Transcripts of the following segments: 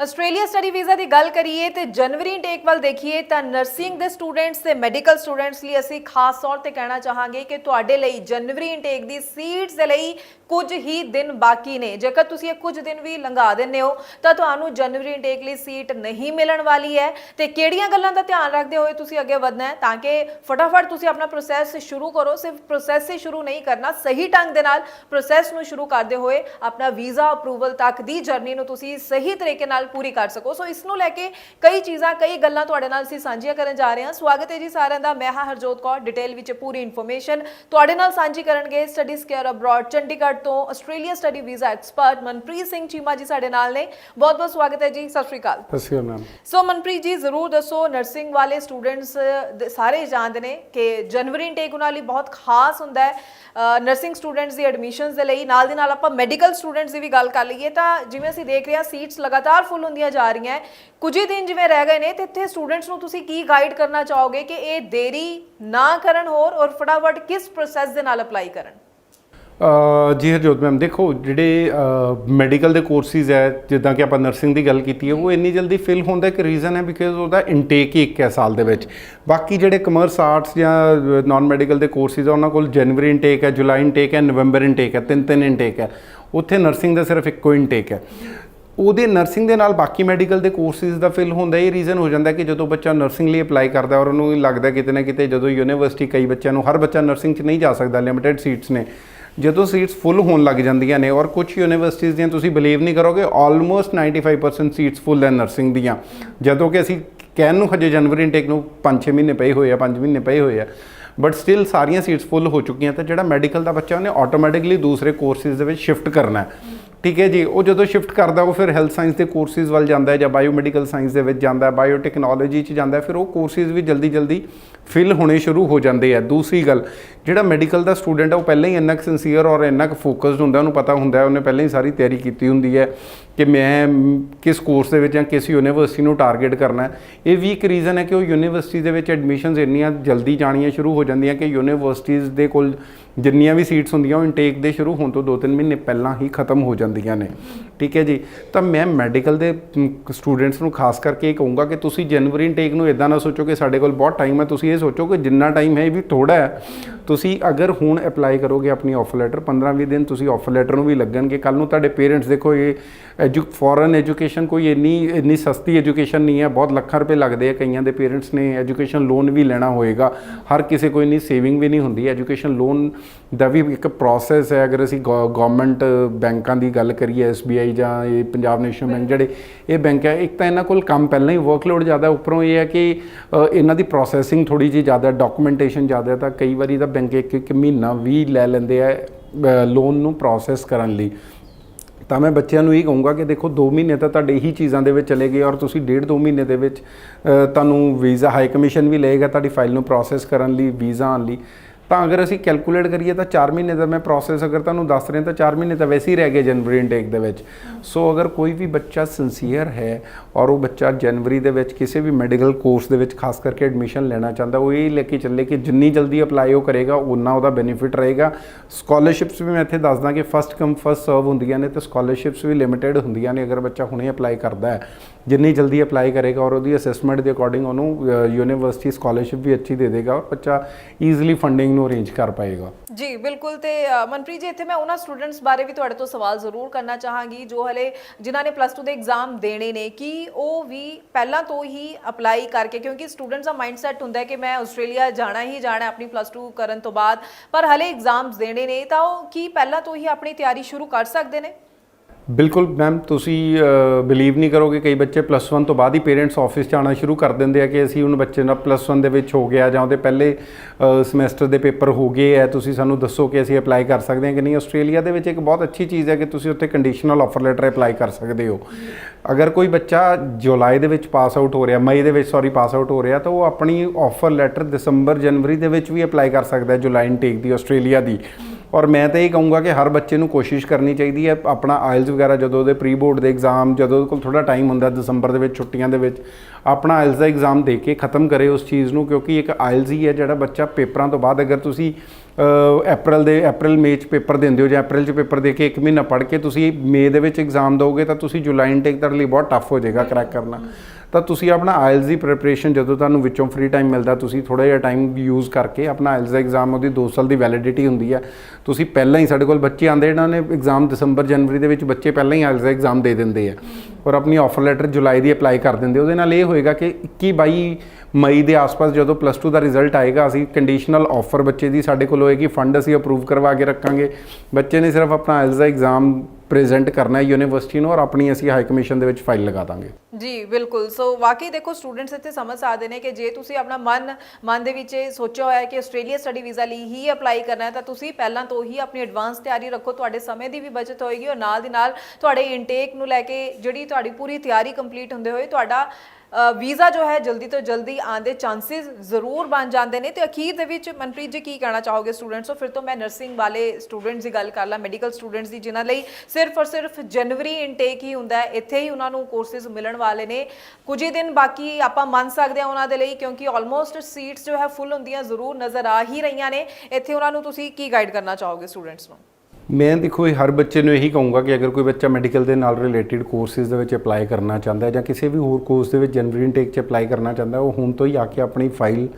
Australia study visa ਦੀ ਗੱਲ ਕਰੀਏ ਤੇ ਜਨਵਰੀ ਇਨਟੇਕ ਵੱਲ ਦੇਖੀਏ ਤਾਂ ਨਰਸਿੰਗ ਦੇ ਸਟੂਡੈਂਟਸ ਤੇ ਮੈਡੀਕਲ ਸਟੂਡੈਂਟਸ ਲਈ ਅਸੀਂ ਖਾਸ ਤੌਰ ਤੇ ਕਹਿਣਾ ਚਾਹਾਂਗੇ ਕਿ ਤੁਹਾਡੇ ਲਈ ਜਨਵਰੀ ਇਨਟੇਕ ਦੀ ਸੀਟਸ ਦੇ ਲਈ ਕੁਝ ਹੀ ਦਿਨ ਬਾਕੀ ਨੇ। ਜੇਕਰ ਤੁਸੀਂ ਇਹ ਕੁਝ ਦਿਨ ਵੀ ਲੰਘਾ ਦਿੰਦੇ ਹੋ, ਤਾਂ ਤੁਹਾਨੂੰ ਜਨਵਰੀ ਇਨਟੇਕ ਲਈ ਸੀਟ ਨਹੀਂ ਮਿਲਣ ਵਾਲੀ ਹੈ। ਤੇ ਕਿਹੜੀਆਂ ਗੱਲਾਂ ਦਾ ਧਿਆਨ ਰੱਖਦੇ ਹੋਏ ਤੁਸੀਂ ਅੱਗੇ ਵਧਣਾ ਹੈ ਤਾਂ ਕਿ ਫਟਾਫਟ ਤੁਸੀਂ ਆਪਣਾ ਪ੍ਰੋਸੈਸ ਸ਼ੁਰੂ ਕਰੋ। ਸਿਰਫ ਪ੍ਰੋਸੈਸ ਹੀ ਸ਼ੁਰੂ ਨਹੀਂ ਕਰਨਾ, ਸਹੀ ਢੰਗ ਦੇ ਨਾਲ ਪ੍ਰੋਸੈਸ ਨੂੰ ਸ਼ੁਰੂ ਕਰਦੇ ਹੋਏ ਆਪਣਾ ਵੀਜ਼ਾ ਅਪਰੂਵਲ ਤੱਕ ਦੀ ਜਰਨੀ ਨੂੰ ਤੁਸੀਂ ਸਹੀ ਤਰੀਕੇ ਨਾਲ ਪੂਰੀ ਕਰ ਸਕੋ। ਸੋ ਇਸ ਨੂੰ ਲੈ ਕੇ ਕਈ ਚੀਜ਼ਾਂ ਕਈ ਗੱਲਾਂ ਤੁਹਾਡੇ ਨਾਲ ਅਸੀਂ ਸਾਂਝੀਆਂ ਕਰਨ ਜਾ ਰਹੇ ਹਾਂ। ਸਵਾਗਤ ਹੈ ਜੀ ਸਾਰਿਆਂ ਦਾ। ਮੈਂ ਹਾਂ ਹਰਜੋਤ ਕੌਰ। ਡਿਟੇਲ ਵਿੱਚ ਪੂਰੀ ਇਨਫੋਰਮੇਸ਼ਨ ਤੁਹਾਡੇ ਨਾਲ ਸਾਂਝੀ ਕਰਨਗੇ ਸਟੱਡੀ ਸਕੇਅਰ ਅਬਰਾਡ ਚੰਡੀਗੜ੍ਹ ਤੋਂ Australia study visa expert Manpreet Singh Cheema ji ਸਾਡੇ ਨਾਲ ਨੇ। ਬਹੁਤ ਬਹੁਤ ਸਵਾਗਤ ਹੈ ਜੀ। ਸਤਿ ਸ਼੍ਰੀ ਅਕਾਲ। ਸਤਿ ਸ਼੍ਰੀ ਅਕਾਲ ਮੈਮ। ਸੋ ਮਨਪ੍ਰੀਤ ਜੀ ਜ਼ਰੂਰ ਦੱਸੋ ਨਰਸਿੰਗ ਵਾਲੇ ਸਟੂਡੈਂਟਸ ਸਾਰੇ ਜਾਣਦੇ ਨੇ ਕਿ ਜਨਵਰੀ ਇਨਟੇਕ ਉਹਨਾਂ ਲਈ ਬਹੁਤ ਖਾਸ ਹੁੰਦਾ ਹੈ। ਨਰਸਿੰਗ ਸਟੂਡੈਂਟਸ ਦੀ ਐਡਮਿਸ਼ਨਸ ਦੇ ਲਈ। ਨਾਲ ਦੀ ਨਾਲ ਆਪਾਂ ਮੈਡੀਕਲ ਸਟੂਡੈਂਟਸ ਦੀ ਵੀ ਗੱਲ ਕਰ ਲਈਏ ਤਾਂ ਜਿਵੇਂ ਅਸੀਂ ਦੇਖ ਰਹੇ ਹਾਂ ਸੀਟਸ ਲਗਾਤਾਰ ਫੁੱਲ ਹੁੰਦੀਆਂ ਜਾ ਰਹੀਆਂ ਹੈ। ਕੁਝ ਹੀ ਦਿਨ ਜਿਵੇਂ ਰਹਿ ਗਏ ਨੇ ਤੇ ਇੱਥੇ ਸਟੂਡੈਂਟਸ ਨੂੰ ਤੁਸੀਂ ਕੀ ਗਾਈਡ ਕਰਨਾ ਚਾਹੋਗੇ ਕਿ ਇਹ ਦੇਰੀ ਨਾ ਕਰਨ ਹੋਰ ਔਰ ਫਟਾਫਟ ਕਿਸ ਪ੍ਰੋਸੈਸ ਦੇ ਨਾਲ ਅਪਲਾਈ ਕਰਨ? ਜੀ ਹਰਜੋਤ ਮੈਮ, ਦੇਖੋ ਜਿਹੜੇ ਮੈਡੀਕਲ ਦੇ ਕੋਰਸਿਸ ਹੈ, ਜਿੱਦਾਂ ਕਿ ਆਪਾਂ ਨਰਸਿੰਗ ਦੀ ਗੱਲ ਕੀਤੀ ਹੈ, ਉਹ ਇੰਨੀ ਜਲਦੀ ਫਿਲ ਹੋਣ ਦਾ ਇੱਕ ਰੀਜ਼ਨ ਹੈ ਬਿਕਾਜ਼ ਉਹਦਾ ਇਨਟੇਕ ਹੀ ਇੱਕ ਹੈ ਸਾਲ ਦੇ ਵਿੱਚ। ਬਾਕੀ ਜਿਹੜੇ ਕਮਰਸ ਆਰਟਸ ਜਾਂ ਨਾਨ ਮੈਡੀਕਲ ਦੇ ਕੋਰਸਿਸ ਆ ਉਹਨਾਂ ਕੋਲ ਜਨਵਰੀ ਇਨਟੇਕ ਹੈ ਜੁਲਾਈ ਇਨਟੇਕ ਹੈ ਨਵੰਬਰ ਇਨਟੇਕ ਹੈ ਤਿੰਨ ਤਿੰਨ ਇਨਟੇਕ ਹੈ। ਉੱਥੇ ਨਰਸਿੰਗ ਦਾ ਸਿਰਫ ਇੱਕੋ ਇਨਟੇਕ ਹੈ। ਉਹਦੇ ਨਰਸਿੰਗ ਦੇ ਨਾਲ ਬਾਕੀ ਮੈਡੀਕਲ ਦੇ ਕੋਰਸਿਸ ਦਾ ਫਿਲ ਹੁੰਦਾ ਇਹ ਰੀਜ਼ਨ ਹੋ ਜਾਂਦਾ ਕਿ ਜਦੋਂ ਬੱਚਾ ਨਰਸਿੰਗ ਲਈ ਅਪਲਾਈ ਕਰਦਾ ਔਰ ਉਹਨੂੰ ਲੱਗਦਾ ਕਿਤੇ ਨਾ ਕਿਤੇ ਜਦੋਂ ਯੂਨੀਵਰਸਿਟੀ ਕਈ ਬੱਚਿਆਂ ਨੂੰ, ਹਰ ਬੱਚਾ ਨਰਸਿੰਗ 'ਚ ਨਹੀਂ ਜਾ ਸਕਦਾ ਲਿਮਿਟਿਡ ਸੀਟਸ ਨੇ। ਜਦੋਂ ਸੀਟਸ ਫੁੱਲ ਹੋਣ ਲੱਗ ਜਾਂਦੀਆਂ ਨੇ ਔਰ ਕੁਝ ਯੂਨੀਵਰਸਿਟੀਆਂ ਦੀਆਂ ਤੁਸੀਂ ਬਲੀਵ ਨਹੀਂ ਕਰੋਗੇ ਆਲਮੋਸਟ 95% ਸੀਟਸ ਫੁੱਲ ਹੈ ਨਰਸਿੰਗ ਦੀਆਂ। ਜਦੋਂ ਕਿ ਅਸੀਂ ਕਹਿਣ ਨੂੰ ਹਜੇ ਜਨਵਰੀ ਇਨਟੇਕ ਨੂੰ 5-6 ਮਹੀਨੇ ਪਏ ਹੋਏ ਆ 5 ਮਹੀਨੇ ਪਏ ਹੋਏ ਆ ਬਟ ਸਟਿਲ ਸਾਰੀਆਂ ਸੀਟਸ ਫੁੱਲ ਹੋ ਚੁੱਕੀਆਂ ਤਾਂ ਜਿਹੜਾ ਮੈਡੀਕਲ ਦਾ ਬੱਚਾ ਉਹਨੇ ਆਟੋਮੈਟਿਕਲੀ ਦੂਸਰੇ ਕੋਰਸਿਸ ਦੇ ਵਿੱਚ ਸ਼ਿਫਟ ਕਰਨਾ ਹੈ। ਠੀਕ ਹੈ ਜੀ, ਉਹ ਜਦੋਂ ਸ਼ਿਫਟ ਕਰਦਾ, ਉਹ ਫਿਰ ਹੈਲਥ ਸਾਇੰਸ ਦੇ ਕੋਰਸਿਸ ਵੱਲ ਜਾਂਦਾ ਹੈ ਜਾਂ ਬਾਇਓਮੈਡੀਕਲ ਸਾਇੰਸ ਦੇ ਵਿੱਚ ਜਾਂਦਾ ਹੈ ਬਾਇਓਟੈਕਨੋਲੋਜੀ 'ਚ ਜਾਂਦਾ ਹੈ, ਫਿਰ ਉਹ ਕੋਰਸਿਸ ਵੀ ਜਲਦੀ ਜਲਦੀ ਫਿਲ ਹੋਣੇ ਸ਼ੁਰੂ ਹੋ ਜਾਂਦੇ ਆ ਦੂਸਰੀ ਗੱਲ, ਜਿਹੜਾ ਮੈਡੀਕਲ ਦਾ ਸਟੂਡੈਂਟ ਹੈ ਉਹ ਪਹਿਲਾਂ ਹੀ ਇੰਨਾ ਕੁ ਸਿੰਸੀਅਰ ਔਰ ਇੰਨਾ ਕੁ ਫੋਕਸਡ ਹੁੰਦਾ ਉਹਨੂੰ ਪਤਾ ਹੁੰਦਾ ਉਹਨੇ ਪਹਿਲਾਂ ਹੀ ਸਾਰੀ ਤਿਆਰੀ ਕੀਤੀ ਹੁੰਦੀ ਹੈ ਕਿ ਮੈਂ ਕਿਸ ਕੋਰਸ ਦੇ ਵਿੱਚ ਜਾਂ ਕਿਸ ਯੂਨੀਵਰਸਿਟੀ ਨੂੰ ਟਾਰਗੇਟ ਕਰਨਾ ਹੈ। ਇਹ ਵੀ ਇੱਕ ਰੀਜ਼ਨ ਹੈ ਕਿ ਉਹ ਯੂਨੀਵਰਸਿਟੀ ਦੇ ਵਿੱਚ ਐਡਮਿਸ਼ਨਸ ਇੰਨੀਆਂ ਜਲਦੀ ਜਾਣੀਆਂ ਸ਼ੁਰੂ ਹੋ ਜਾਂਦੀਆਂ ਕਿ ਯੂਨੀਵਰਸਿਟੀਜ਼ ਦੇ ਕੋਲ ਜਿੰਨੀਆਂ ਵੀ ਸੀਟਸ ਹੁੰਦੀਆਂ ਉਹ ਇਨਟੇਕ ਦੇ ਸ਼ੁਰੂ ਹੋਣ ਤੋਂ 2-3 ਮਹੀਨੇ ਪਹਿਲਾਂ ਹੀ ਖਤਮ ਹੋ ਜਾਂਦੀਆਂ ਨੇ। ਠੀਕ ਹੈ ਜੀ? ਤਾਂ ਮੈਂ ਮੈਡੀਕਲ ਦੇ ਸਟੂਡੈਂਟਸ ਨੂੰ ਖਾਸ ਕਰਕੇ ਇਹ ਕਹੂੰਗਾ ਕਿ ਤੁਸੀਂ ਜਨਵਰੀ ਇਨਟੇਕ ਨੂੰ ਇਦਾਂ ਨਾ ਸੋਚੋ ਕਿ ਸਾਡੇ ਕੋਲ ਬਹੁਤ ਟਾਈਮ ਹੈ, ਤੁਸੀਂ ਇਹ ਸੋਚੋ ਕਿ ਜਿੰਨਾ ਟਾਈਮ ਹੈ ਇਹ ਵੀ ਥੋੜਾ ਹੈ। ਤੁਸੀਂ ਅਗਰ ਹੁਣ ਅਪਲਾਈ ਕਰੋਗੇ ਆਪਣੀ ਆਫਰ ਲੈਟਰ 15-20 ਦਿਨ ਤੁਸੀਂ ਆਫਰ ਲੈਟਰ ਨੂੰ ਵੀ ਲੱਗਣਗੇ। ਕੱਲ ਨੂੰ ਤੁਹਾਡੇ ਪੇਰੈਂਟਸ ਦੇਖੋ, ਇਹ ਐਜੂ ਫੋਰਨ ਐਜੂਕੇਸ਼ਨ ਕੋਈ ਇੰਨੀ ਇੰਨੀ ਸਸਤੀ ਐਜੂਕੇਸ਼ਨ ਨਹੀਂ ਹੈ। ਬਹੁਤ ਲੱਖਾਂ ਰੁਪਏ ਲੱਗਦੇ ਆ ਕਈਆਂ ਦੇ ਪੇਰੈਂਟਸ ਨੇ। ਐਜੂਕੇਸ਼ਨ ਲੋਨ ਵੀ ਲੈਣਾ ਹੋਏਗਾ। ਹਰ ਕਿਸੇ ਕੋਈ ਇੰਨੀ ਸੇਵਿੰਗ ਵੀ ਨਹੀਂ ਹੁੰਦੀ। ਐਜੂਕੇਸ਼ਨ ਲੋਨ ਦਾ ਵੀ ਇੱਕ ਪ੍ਰੋਸੈਸ ਹੈ। ਅਗਰ ਅਸੀਂ ਗਵਰਨਮੈਂਟ ਬੈਂਕਾਂ ਦੀ ਗੱਲ ਕਰੀਏ SBI ਜਾਂ ਇਹ ਪੰਜਾਬ ਨੈਸ਼ਨਲ ਬੈਂਕ ਜਿਹੜੇ, ਇਹ ਬੈਂਕ ਹੈ। ਇੱਕ ਤਾਂ ਇਹਨਾਂ ਕੋਲ ਕੰਮ ਪਹਿਲਾਂ ਹੀ ਵਰਕਲੋਡ ਜ਼ਿਆਦਾ। ਉੱਪਰੋਂ ਇਹ ਹੈ ਕਿ ਇਹਨਾਂ ਦੀ ਪ੍ਰੋਸੈਸਿੰਗ ਥੋੜੀ ਜਿਹੀ ਜ਼ਿਆਦਾ ਡਾਕੂਮੈਂਟੇਸ਼ਨ ਜ਼ਿਆਦਾ ਤਾਂ ਕਈ ਵਾਰੀ ਤਾਂ ਬੈਂਕ ਇੱਕ ਮਹੀਨਾ ਵੀ ਲੈ ਲੈਂਦੇ ਆ ਲੋਨ ਨੂੰ ਪ੍ਰੋਸੈਸ ਕਰਨ ਲਈ। ਤਾਂ ਮੈਂ ਬੱਚਿਆਂ ਨੂੰ ਇਹ ਕਹੂੰਗਾ ਕਿ ਦੇਖੋ 2 ਮਹੀਨੇ ਤਾਂ ਤੁਹਾਡੇ ਇਹੀ ਚੀਜ਼ਾਂ ਦੇ ਵਿੱਚ ਚਲੇ ਗਏ ਔਰ ਤੁਸੀਂ ਡੇਢ 2 ਮਹੀਨੇ ਦੇ ਵਿੱਚ ਤੁਹਾਨੂੰ ਵੀਜ਼ਾ ਹਾਈ ਕਮਿਸ਼ਨ ਵੀ ਲਏਗਾ ਤੁਹਾਡੀ ਫਾਈਲ ਨੂੰ ਪ੍ਰੋਸੈਸ ਕਰਨ ਲਈ ਵੀਜ਼ਾ ਆਉਣ ਲਈ। ਤਾਂ ਅਗਰ ਅਸੀਂ ਕੈਲਕੂਲੇਟ ਕਰੀਏ ਤਾਂ 4 ਮਹੀਨੇ ਦਾ ਮੈਂ ਪ੍ਰੋਸੈਸ ਅਗਰ ਤੁਹਾਨੂੰ ਦੱਸ ਰਿਹਾ ਤਾਂ 4 ਮਹੀਨੇ ਤਾਂ ਵੈਸੇ ਹੀ ਰਹਿ ਗਏ ਜਨਵਰੀ ਇਨਟੇਕ ਦੇ ਵਿੱਚ। ਸੋ ਅਗਰ ਕੋਈ ਵੀ ਬੱਚਾ ਸਿੰਸੀਅਰ ਹੈ ਔਰ ਉਹ ਬੱਚਾ ਜਨਵਰੀ ਦੇ ਵਿੱਚ ਕਿਸੇ ਵੀ ਮੈਡੀਕਲ ਕੋਰਸ ਦੇ ਵਿੱਚ ਖਾਸ ਕਰਕੇ ਐਡਮਿਸ਼ਨ ਲੈਣਾ ਚਾਹੁੰਦਾ, ਉਹ ਇਹ ਲੈ ਕੇ ਚੱਲੇ ਕਿ ਜਿੰਨੀ ਜਲਦੀ ਅਪਲਾਈ ਉਹ ਕਰੇਗਾ ਉਨਾ ਉਹਦਾ ਬੈਨੀਫਿਟ ਰਹੇਗਾ। ਸਕਾਲਰਸ਼ਿਪਸ ਵੀ ਮੈਂ ਇੱਥੇ ਦੱਸਦਾ ਕਿ ਫਸਟ ਕਮ ਫਸਟ ਸਰਵ ਹੁੰਦੀਆਂ ਨੇ ਤੇ ਸਕਾਲਰਸ਼ਿਪਸ ਵੀ ਲਿਮਿਟਿਡ ਹੁੰਦੀਆਂ ਨੇ ਅਗਰ ਬੱਚਾ ਹੁਣੇ ਅਪਲਾਈ ਕਰਦਾ ਹੈ। ਜਿੰਨੀ ਜਲਦੀ ਅਪਲਾਈ ਕਰੇਗਾ ਔਰ ਉਹਦੀ ਅਸੈਸਮੈਂਟ ਦੇ ਅਕੋਰਡਿੰਗ ਉਹਨੂੰ ਯੂਨੀਵਰਸਿਟੀ ਸਕਾਲਰਸ਼ਿਪ ਵੀ ਅੱਛੀ ਦੇ ਦੇਗਾ ਔਰ ਬੱਚਾ ਈਜ਼ੀਲੀ ਫੰਡਿੰਗ ਨੂੰ ਅਰੇਂਜ ਕਰ ਪਾਏਗਾ। ਜੀ ਬਿਲਕੁਲ ਤੇ ਅ, ਮਨਪ੍ਰੀਤ ਜੀ ਇੱਥੇ ਮੈਂ ਉਹਨਾਂ ਸਟੂਡੈਂਟਸ ਬਾਰੇ ਵੀ ਤੁਹਾਡੇ ਤੋਂ ਸਵਾਲ ਜ਼ਰੂਰ ਕਰਨਾ ਚਾਹਾਂਗੀ ਜੋ ਹਲੇ ਜਿਨ੍ਹਾਂ ਨੇ ਪਲੱਸ 2 ਦੇ ਐਗਜ਼ਾਮ ਦੇਣੇ ਨੇ ਕਿ ਉਹ ਵੀ ਪਹਿਲਾਂ ਤੋਂ ਹੀ ਅਪਲਾਈ ਕਰਕੇ ਕਿਉਂਕਿ ਸਟੂਡੈਂਟਸ ਦਾ ਮਾਈਂਡਸੈਟ ਹੁੰਦਾ ਹੈ ਕਿ ਮੈਂ ਆਸਟ੍ਰੇਲੀਆ ਜਾਣਾ ਹੀ ਜਾਣਾ ਹੈ ਆਪਣੀ ਪਲੱਸ 2 ਕਰਨ ਤੋਂ ਬਾਅਦ ਪਰ ਹਲੇ ਐਗਜ਼ਾਮਸ ਦੇਣੇ ਨੇ ਤਾਂ ਉਹ ਕੀ ਪਹਿਲਾਂ ਤੋਂ ਹੀ ਆਪਣੀ ਤਿਆਰੀ ਸ਼ੁਰੂ ਕਰ ਸਕਦੇ ਨੇ? ਬਿਲਕੁਲ ਮੈਮ ਤੁਸੀਂ ਬਿਲੀਵ ਨਹੀਂ ਕਰੋਗੇ, ਕਈ ਬੱਚੇ ਪਲੱਸ 1 ਤੋਂ ਬਾਅਦ ਹੀ ਪੇਰੈਂਟਸ ਆਫਿਸ 'ਚ ਆਉਣਾ ਸ਼ੁਰੂ ਕਰ ਦਿੰਦੇ ਆ ਕਿ ਅਸੀਂ ਹੁਣ ਬੱਚੇ ਦਾ ਪਲੱਸ 1 ਦੇ ਵਿੱਚ ਹੋ ਗਿਆ ਜਾਂ ਉਹਦੇ ਪਹਿਲੇ ਸਮੈਸਟਰ ਦੇ ਪੇਪਰ ਹੋ ਗਏ ਆ ਤੁਸੀਂ ਸਾਨੂੰ ਦੱਸੋ ਕਿ ਅਸੀਂ ਅਪਲਾਈ ਕਰ ਸਕਦੇ ਹਾਂ ਕਿ ਨਹੀਂ? ਆਸਟ੍ਰੇਲੀਆ ਦੇ ਵਿੱਚ ਇੱਕ ਬਹੁਤ ਅੱਛੀ ਚੀਜ਼ ਹੈ ਕਿ ਤੁਸੀਂ ਉੱਥੇ ਕੰਡੀਸ਼ਨਲ ਆਫਰ ਲੈਟਰ ਅਪਲਾਈ ਕਰ ਸਕਦੇ ਹੋ। ਅਗਰ ਕੋਈ ਬੱਚਾ ਜੁਲਾਈ ਦੇ ਵਿੱਚ ਪਾਸ ਆਊਟ ਹੋ ਰਿਹਾ, ਮਈ ਦੇ ਵਿੱਚ ਸੌਰੀ ਪਾਸ ਆਊਟ ਹੋ ਰਿਹਾ, ਤਾਂ ਉਹ ਆਪਣੀ ਆਫਰ ਲੈਟਰ ਦਸੰਬਰ ਜਨਵਰੀ ਦੇ ਵਿੱਚ ਵੀ ਅਪਲਾਈ ਕਰ ਸਕਦਾ ਹੈ, ਜੁਲਾਈ ਇਨਟੇਕ ਦੀ, ਆਸਟ੍ਰੇਲੀਆ ਦੀ। ਔਰ ਮੈਂ ਤਾਂ ਇਹ ਕਹੂੰਗਾ ਕਿ ਹਰ ਬੱਚੇ ਨੂੰ ਕੋਸ਼ਿਸ਼ ਕਰਨੀ ਚਾਹੀਦੀ ਹੈ ਆਪਣਾ ਆਇਲਸ ਵਗੈਰਾ ਜਦੋਂ ਉਹਦੇ ਪ੍ਰੀ ਬੋਰਡ ਦੇ ਐਗਜ਼ਾਮ ਜਦੋਂ ਉਹਦੇ ਕੋਲ ਥੋੜਾ ਟਾਈਮ ਹੁੰਦਾ ਦਸੰਬਰ ਦੇ ਵਿੱਚ, ਛੁੱਟੀਆਂ ਦੇ ਵਿੱਚ, ਆਪਣਾ ਆਇਲਸ ਦਾ ਐਗਜ਼ਾਮ ਦੇ ਕੇ ਖਤਮ ਕਰੇ ਉਸ ਚੀਜ਼ ਨੂੰ, ਕਿਉਂਕਿ ਇੱਕ ਆਇਲਸ ਹੀ ਹੈ ਜਿਹੜਾ ਬੱਚਾ ਪੇਪਰਾਂ ਤੋਂ ਬਾਅਦ ਅਗਰ ਤੁਸੀਂ ਅਪ੍ਰੈਲ ਦੇ ਅਪ੍ਰੈਲ ਮੇ ਚ ਪੇਪਰ ਦਿੰਦੇ ਹੋ ਜਾਂ ਅਪ੍ਰੈਲ ਚ ਪੇਪਰ ਦੇ ਕੇ ਇੱਕ ਮਹੀਨਾ ਪੜ੍ਹ ਕੇ ਤੁਸੀਂ ਮੇ ਦੇ ਵਿੱਚ ਐਗਜ਼ਾਮ ਦਿਓਗੇ ਤਾਂ ਤੁਸੀਂ ਜੁਲਾਈ ਇਨਟੇਕ ਤੁਹਾਡੇ ਲਈ ਬਹੁਤ ਟਫ ਹੋ ਜਾਏਗਾ ਕਰੈਕ ਕਰਨਾ। ਤਾਂ ਤੁਸੀਂ ਆਪਣਾ ਆਇਲਸ ਦੀ ਪ੍ਰੈਪਰੇਸ਼ਨ ਜਦੋਂ ਤੁਹਾਨੂੰ ਵਿੱਚੋਂ ਫ੍ਰੀ ਟਾਈਮ ਮਿਲਦਾ, ਤੁਸੀਂ ਥੋੜਾ ਜਿਹਾ ਟਾਈਮ ਯੂਜ਼ ਕਰਕੇ ਆਪਣਾ ਆਇਲਸ ਦਾ ਐਗਜ਼ਾਮ ਉਹਦੀ 2 ਸਾਲ ਦੀ ਵੈਲਿਡਿਟੀ ਹੁੰਦੀ ਹੈ ਤੁਸੀਂ ਪਹਿਲਾਂ ਹੀ ਸਾਡੇ ਕੋਲ ਬੱਚੇ ਆਉਂਦੇ, ਇਹਨਾਂ ਨੇ ਐਗਜ਼ਾਮ ਦਸੰਬਰ, ਜਨਵਰੀ ਦੇ ਵਿੱਚ ਬੱਚੇ ਪਹਿਲਾਂ ਹੀ ਆਇਲਸ ਦਾ ਐਗਜ਼ਾਮ ਦੇ ਦਿੰਦੇ ਆ। ਔਰ ਆਪਣੀ ਆਫਰ ਲੈਟਰ ਜੁਲਾਈ ਦੀ ਅਪਲਾਈ ਕਰ ਦਿੰਦੇ ਉਹਦੇ ਨਾਲ ਇਹ ਹੋਏਗਾ ਕਿ 21 22 ਮਈ ਦੇ ਆਸ-ਪਾਸ ਜਦੋਂ ਪਲੱਸ 2 ਦਾ ਰਿਜ਼ਲਟ ਆਏਗਾ, ਅਸੀਂ ਕੰਡੀਸ਼ਨਲ ਆਫਰ ਬੱਚੇ ਦੀ ਸਾਡੇ ਕੋਲ ਹੋਏਗੀ ਫੰਡ ਅਸੀਂ ਅਪਰੂਵ ਕਰਵਾ ਕੇ ਰੱਖਾਂਗੇ। ਬੱਚੇ ਨੇ ਸਿਰਫ ਆਪਣਾ ਆਇਲਸ ਦਾ ਐਗਜ਼ਾਮ ਪ੍ਰੈਜ਼ੈਂਟ ਕਰਨਾ ਹੈ ਯੂਨੀਵਰਸਿਟੀ ਨੂੰ ਔਰ ਆਪਣੀ ਅਸੀਂ ਹਾਈ ਕਮਿਸ਼ਨ ਦੇ ਵਿੱਚ ਫਾਈਲ ਲਗਾ ਦਾਂਗੇ। ਜੀ, ਬਿਲਕੁਲ। ਸੋ ਵਾਕਈ ਦੇਖੋ ਸਟੂਡੈਂਟਸ ਇੱਥੇ ਸਮਝ ਸਕਦੇ ਨੇ ਕਿ ਜੇ ਤੁਸੀਂ ਆਪਣਾ ਮਨ ਮਨ ਦੇ ਵਿੱਚ ਇਹ ਸੋਚਿਆ ਹੋਇਆ ਹੈ ਕਿ ਆਸਟ੍ਰੇਲੀਆ ਸਟੱਡੀ ਵੀਜ਼ਾ ਲਈ ਹੀ ਅਪਲਾਈ ਕਰਨਾ ਹੈ, ਤਾਂ ਤੁਸੀਂ ਪਹਿਲਾਂ ਤੋਂ ਹੀ ਆਪਣੀ ਐਡਵਾਂਸ ਤਿਆਰੀ ਰੱਖੋ। ਤੁਹਾਡੇ ਸਮੇਂ ਦੀ ਵੀ ਬਚਤ ਹੋਏਗੀ ਔਰ ਨਾਲ ਦੀ ਨਾਲ ਤੁਹਾਡੇ ਇਨਟੇਕ ਨੂੰ ਲੈ ਕੇ ਜਿਹੜੀ ਤੁਹਾਡੀ ਪੂਰੀ ਤਿਆਰੀ ਕੰਪਲੀਟ ਹੁੰਦੇ ਹੋਏ ਤੁਹਾਡਾ ਵੀਜ਼ਾ ਜੋ ਹੈ, ਜਲਦੀ ਤੋਂ ਜਲਦੀ ਆਉਣ ਦੇ ਚਾਂਸਸ ਜ਼ਰੂਰ ਬਣ ਜਾਂਦੇ ਨੇ। ਤੇ ਅਖੀਰ ਦੇ ਵਿੱਚ ਮਨਪ੍ਰੀਤ ਜੀ ਕੀ ਕਹਿਣਾ ਚਾਹੋਗੇ ਸਟੂਡੈਂਟਸ ਫਿਰ ਤੋਂ ਮੈਂ ਨਰਸਿੰਗ ਵਾਲੇ ਸਟੂਡੈਂਟਸ ਦੀ ਗੱਲ ਕਰ ਲਾਂ ਮੈਡੀਕਲ ਸਟੂਡੈਂਟਸ ਦੀ, ਜਿਨ੍ਹਾਂ ਲਈ ਸਿਰਫ ਔਰ ਸਿਰਫ ਜਨਵਰੀ ਇਨਟੇਕ ਹੀ ਹੁੰਦਾ ਹੈ। ਇੱਥੇ ਹੀ ਉਹਨਾਂ ਨੂੰ ਕੋਰਸਿਸ ਮਿਲਣ ਵਾਲੇ ਨੇ। ਕੁਝ ਹੀ ਦਿਨ ਬਾਕੀ ਆਪਾਂ ਮੰਨ ਸਕਦੇ ਹਾਂ ਉਹਨਾਂ ਦੇ ਲਈ, ਕਿਉਂਕਿ ਆਲਮੋਸਟ ਸੀਟਸ ਜੋ ਹੈ ਫੁੱਲ ਹੁੰਦੀਆਂ ਜ਼ਰੂਰ ਨਜ਼ਰ ਆ ਹੀ ਰਹੀਆਂ ਨੇ। ਇੱਥੇ ਉਹਨਾਂ ਨੂੰ ਤੁਸੀਂ ਕੀ ਗਾਈਡ ਕਰਨਾ ਚਾਹੋਗੇ ਸਟੂਡੈਂਟਸ ਨੂੰ? ਮੈਂ ਦੇਖੋ ਇਹ ਹਰ ਬੱਚੇ ਨੂੰ ਇਹੀ ਕਹੂੰਗਾ ਕਿ ਅਗਰ ਕੋਈ ਬੱਚਾ ਮੈਡੀਕਲ ਦੇ ਨਾਲ ਰਿਲੇਟਡ ਕੋਰਸਿਸ ਦੇ ਵਿੱਚ ਅਪਲਾਈ ਕਰਨਾ ਚਾਹੁੰਦਾ ਹੈ ਜਾਂ ਕਿਸੇ ਵੀ ਹੋਰ ਕੋਰਸ ਦੇ ਵਿੱਚ ਜਨਵਰੀ ਇਨਟੇਕ 'ਚ ਅਪਲਾਈ ਕਰਨਾ ਚਾਹੁੰਦਾ ਉਹ ਹੁਣ ਤੋਂ ਹੀ ਆ ਕੇ ਆਪਣੀ ਫਾਈਲ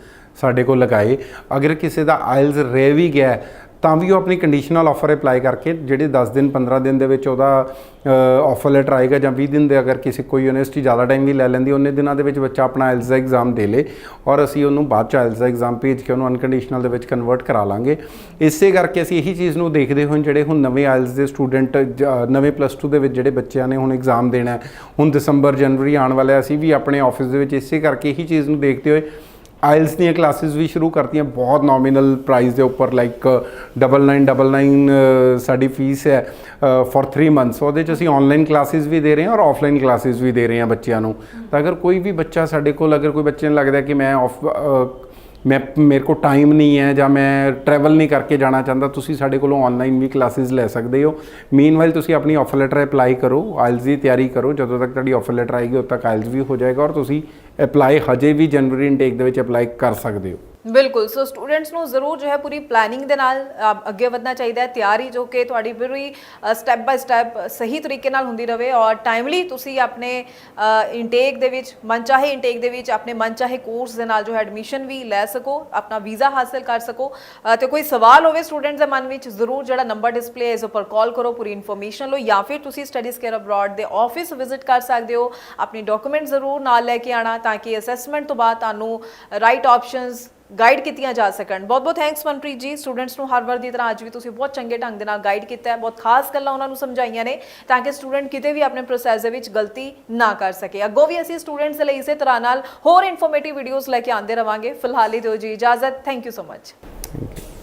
ਸਾਡੇ ਕੋਲ ਲਗਾਏ। ਅਗਰ ਕਿਸੇ ਦਾ ਆਇਲਸ ਰਹਿ ਵੀ ਗਿਆ ਤਾਂ ਵੀ ਉਹ ਆਪਣੀ ਕੰਡੀਸ਼ਨਲ ਆਫਰ ਅਪਲਾਈ ਕਰਕੇ ਜਿਹੜੇ 10 ਦਿਨ 15 ਦਿਨ ਦੇ ਵਿੱਚ ਉਹਦਾ ਆਫਰ ਲੈਟਰ ਆਏਗਾ ਜਾਂ 20 ਦਿਨ ਦੇ ਅਗਰ ਕਿਸੇ ਕੋਈ ਯੂਨੀਵਰਸਿਟੀ ਜ਼ਿਆਦਾ ਟਾਈਮ ਵੀ ਲੈ ਲੈਂਦੀ, ਉਹਨੇ ਦਿਨਾਂ ਦੇ ਵਿੱਚ ਬੱਚਾ ਆਪਣਾ ਆਇਲਸ ਦਾ ਐਗਜ਼ਾਮ ਦੇ ਲੇ ਔਰ ਅਸੀਂ ਉਹਨੂੰ ਬਾਅਦ ਚ ਆਇਲਸ ਦਾ ਐਗਜ਼ਾਮ ਭੇਜ ਕੇ ਉਹਨੂੰ ਅਨਕੰਡੀਸ਼ਨਲ ਦੇ ਵਿੱਚ ਕਨਵਰਟ ਕਰਾ ਲਾਂਗੇ। ਇਸੇ ਕਰਕੇ ਅਸੀਂ ਇਹੀ ਚੀਜ਼ ਨੂੰ ਦੇਖਦੇ ਹੋਏ ਜਿਹੜੇ ਹੁਣ ਨਵੇਂ ਆਇਲਸ ਦੇ ਸਟੂਡੈਂਟ ਨਵੇਂ ਪਲੱਸ 2 ਦੇ ਵਿੱਚ ਜਿਹੜੇ ਬੱਚਿਆਂ ਨੇ ਹੁਣ ਐਗਜ਼ਾਮ ਦੇਣਾ ਹੁਣ ਦਸੰਬਰ, ਜਨਵਰੀ ਆਉਣ ਵਾਲਾ ਅਸੀਂ ਵੀ ਆਪਣੇ ਆਫਿਸ ਦੇ ਵਿੱਚ ਇਸੇ ਕਰਕੇ ਇਹੀ ਚੀਜ਼ ਨੂੰ ਦੇਖਦੇ ਹੋਏ ਆਇਲਸ ਦੀਆਂ ਕਲਾਸਿਸ ਵੀ ਸ਼ੁਰੂ ਕਰਤੀਆਂ, ਬਹੁਤ ਨੋਮੀਨਲ ਪ੍ਰਾਈਸ ਦੇ ਉੱਪਰ ਲਾਈਕ 9999 ਸਾਡੀ ਫੀਸ ਹੈ ਫॉर 3 ਮੰਥਸ ਉਹਦੇ ਚ ਅਸੀਂ ਆਨਲਾਈਨ ਕਲਾਸਿਸ ਵੀ ਦੇ ਰਹੇ ਹਾਂ ਔਰ ਆਫਲਾਈਨ ਕਲਾਸਿਸ ਵੀ ਦੇ ਰਹੇ ਹਾਂ ਬੱਚਿਆਂ ਨੂੰ। ਤਾਂ ਅਗਰ ਕੋਈ ਵੀ ਬੱਚਾ ਸਾਡੇ ਕੋਲ, ਅਗਰ ਕੋਈ ਬੱਚੇ ਨੂੰ ਲੱਗਦਾ ਕਿ ਮੈਂ ਆਫ ਮੈਂ, ਮੇਰੇ ਕੋਲ ਟਾਈਮ ਨਹੀਂ ਹੈ ਜਾਂ ਮੈਂ ਟਰੈਵਲ ਨਹੀਂ ਕਰਕੇ ਜਾਣਾ ਚਾਹੁੰਦਾ, ਤੁਸੀਂ ਸਾਡੇ ਕੋਲੋਂ ਆਨਲਾਈਨ ਵੀ ਕਲਾਸਿਸ ਲੈ ਸਕਦੇ ਹੋ। ਮੀਨਵਾਈਲ ਤੁਸੀਂ ਆਪਣੀ ਆਫਰ ਲੈਟਰ ਅਪਲਾਈ ਕਰੋ ਆਇਲਸ ਦੀ ਤਿਆਰੀ ਕਰੋ, ਜਦੋਂ ਤੱਕ ਤੁਹਾਡੀ ਆਫਰ ਲੈਟਰ ਆਏਗੀ, ਉਦੋਂ ਤੱਕ ਆਇਲਸ ਵੀ ਹੋ ਜਾਏਗਾ ਔਰ ਤੁਸੀਂ ਅਪਲਾਈ ਹਜੇ ਵੀ ਜਨਵਰੀ ਇਨਟੇਕ ਦੇ ਵਿੱਚ ਅਪਲਾਈ ਕਰ ਸਕਦੇ ਹੋ। ਬਿਲਕੁਲ। ਸੋ ਸਟੂਡੈਂਟਸ ਨੂੰ ਜ਼ਰੂਰ ਜੋ ਹੈ ਪੂਰੀ ਪਲੈਨਿੰਗ ਦੇ ਨਾਲ ਅ, ਅੱਗੇ ਵਧਣਾ ਚਾਹੀਦਾ ਹੈ ਤਿਆਰੀ ਜੋ ਕਿ ਤੁਹਾਡੀ ਪੂਰੀ ਸਟੈਪ ਬਾਈ ਸਟੈਪ ਸਹੀ ਤਰੀਕੇ ਨਾਲ ਹੁੰਦੀ ਰਵੇ ਔਰ ਟਾਈਮਲੀ ਤੁਸੀਂ ਆਪਣੇ ਇਨਟੇਕ ਦੇ ਵਿੱਚ ਮਨਚਾਹੇ ਇਨਟੇਕ ਦੇ ਵਿੱਚ ਆਪਣੇ ਮਨਚਾਹੇ ਕੋਰਸ ਦੇ ਨਾਲ ਜੋ ਹੈ ਐਡਮਿਸ਼ਨ ਵੀ ਲੈ ਸਕੋ ਆਪਣਾ ਵੀਜ਼ਾ ਹਾਸਲ ਕਰ ਸਕੋ। ਅ, ਤੇ ਕੋਈ ਸਵਾਲ ਹੋਵੇ ਸਟੂਡੈਂਟਸ ਦੇ ਮਨ ਵਿੱਚ ਜ਼ਰੂਰ ਜਿਹੜਾ ਨੰਬਰ ਡਿਸਪਲੇ ਇਸ ਉੱਪਰ ਕਾਲ ਕਰੋ ਪੂਰੀ ਇਨਫੋਰਮੇਸ਼ਨ ਲਓ ਜਾਂ ਫਿਰ ਤੁਸੀਂ ਸਟੱਡੀਜ਼ ਕੇਅਰ ਅਬਰਾਡ ਦੇ ਆਫਿਸ ਵਿਜ਼ਿਟ ਕਰ ਸਕਦੇ ਹੋ। ਆਪਣੀ ਡਾਕੂਮੈਂਟ ਜ਼ਰੂਰ ਨਾਲ ਲੈ ਕੇ ਆਣਾ ਤਾਂ ਕਿ ਅਸੈਸਮੈਂਟ ਤੋਂ ਬਾਅਦ ਤੁਹਾਨੂੰ ਰਾਈਟ ਆਪਸ਼ਨਸ ਗਾਈਡ ਕੀਤੀਆਂ ਜਾ ਸਕਣ। ਬਹੁਤ ਬਹੁਤ ਥੈਂਕਸ ਮਨਪ੍ਰੀਤ ਜੀ ਸਟੂਡੈਂਟਸ ਨੂੰ ਹਰ ਵਾਰ ਦੀ ਤਰ੍ਹਾਂ ਅੱਜ ਵੀ ਤੁਸੀਂ ਬਹੁਤ ਚੰਗੇ ਢੰਗ ਦੇ ਨਾਲ ਗਾਈਡ ਕੀਤਾ ਹੈ, ਬਹੁਤ ਖਾਸ ਗੱਲਾਂ ਉਹਨਾਂ ਨੂੰ ਸਮਝਾਈਆਂ ਨੇ ਤਾਂ ਕਿ ਸਟੂਡੈਂਟ ਕਿਤੇ ਵੀ ਆਪਣੇ ਪ੍ਰੋਸੈਸ ਦੇ ਵਿੱਚ ਗਲਤੀ ਨਾ ਕਰ ਸਕੇ। ਅੱਗੋਂ ਵੀ ਅਸੀਂ ਸਟੂਡੈਂਟਸ ਦੇ ਲਈ ਇਸੇ ਤਰ੍ਹਾਂ ਨਾਲ ਹੋਰ ਇਨਫੋਰਮੇਟਿਵ ਵੀਡੀਓਜ਼ ਲੈ ਕੇ ਆਉਂਦੇ ਰਵਾਂਗੇ। ਫਿਲਹਾਲ ਹੀ ਦਿਓ ਜੀ ਇਜਾਜ਼ਤ। Thank you so much thank you